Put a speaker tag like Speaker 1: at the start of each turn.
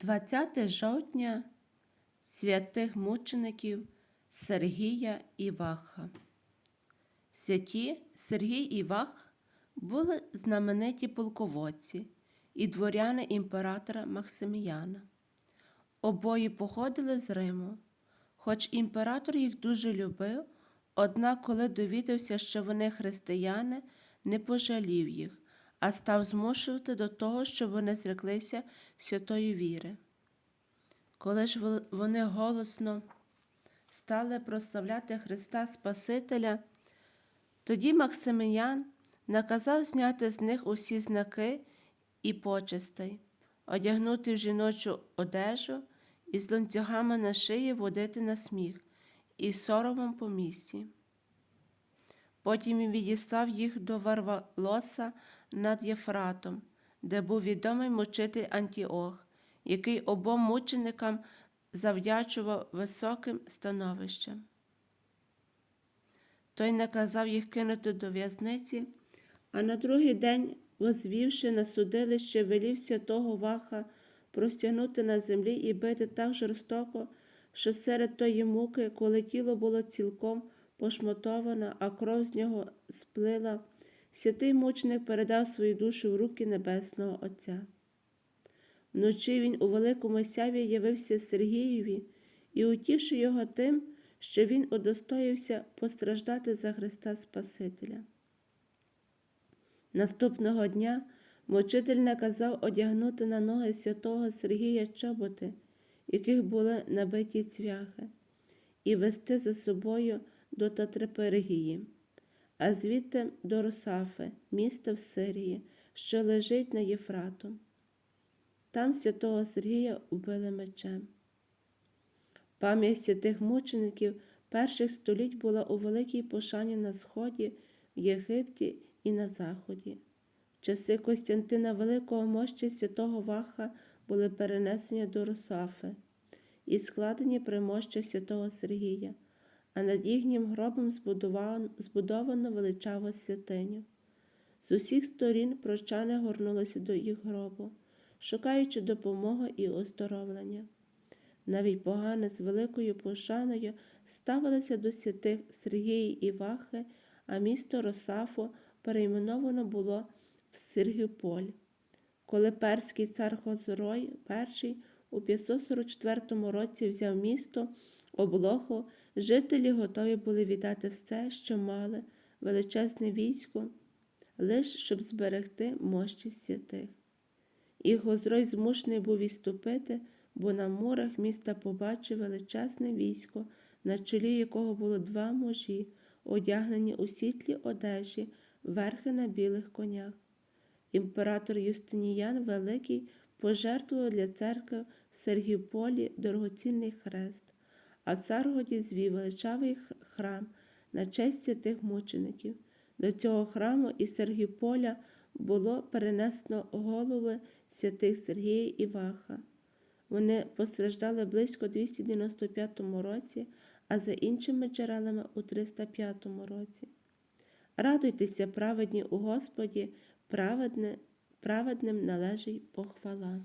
Speaker 1: 20 жовтня святих мучеників Сергія і Ваха. Святі Сергій і Вах були знамениті полководці і дворяни імператора Максиміяна. Обоє походили з Риму. Хоч імператор їх дуже любив, однак, коли довідався, що вони християни, не пожалів їх, а став змушувати до того, щоб вони зреклися святої віри. Коли ж вони голосно стали прославляти Христа Спасителя, тоді Максиміян наказав зняти з них усі знаки і почестей, одягнути в жіночу одежу і з ланцюгами на шиї водити на сміх і соромом по місті. Потім відіслав їх до Варвалоса над Єфратом, де був відомий мучитель Антіох, який обом мученикам завдячував високим становищем. Той наказав їх кинути до в'язниці, а на другий день, возвівши на судилище, велів святого Ваха простягнути на землі і бити так жорстоко, що серед тої муки, коли тіло було цілком пошмотоване, а кров з нього сплила, святий мученик передав свою душу в руки Небесного Отця. Вночі він у великому сяві явився Сергієві і утішив його тим, що він удостоївся постраждати за Христа Спасителя. Наступного дня мучитель наказав одягнути на ноги святого Сергія чоботи, яких були набиті цвяхи, і вести за собою до Татрипергії, а звідти до Росафи, міста в Сирії, що лежить на Єфрату. Там святого Сергія убили мечем. Пам'ять святих мучеників перших століть була у великій пошані на Сході, в Єгипті і на Заході. Часи Костянтина Великого мощі святого Ваха були перенесені до Росафи і складені при мощах святого Сергія, а над їхнім гробом збудовано, величаву святиню. З усіх сторін прощани горнулися до їх гробу, шукаючи допомоги і оздоровлення. Навіть погани з великою пошаною ставилися до святих Сергії і Вахи, а місто Росафо перейменовано було в Сергіполь. Коли перський цар Хозрой І у 544 році взяв місто облогу, жителі готові були віддати все, що мали, величезне військо, лиш щоб зберегти мощі святих. І Гозрой змушений був відступити, бо на мурах міста побачив величезне військо, на чолі якого було два мужі, одягнені у світлі одежі, верхи на білих конях. Імператор Юстиніян Великий пожертвував для церкви в Сергіполі дорогоцінний хрест, а Царгоді звів величавий храм на честь святих мучеників. До цього храму із Сергіполя було перенесено голови святих Сергія і Ваха. Вони постраждали близько 295 році, а за іншими джерелами у 305 році. Радуйтеся, праведні у Господі, праведне, праведним належить похвала.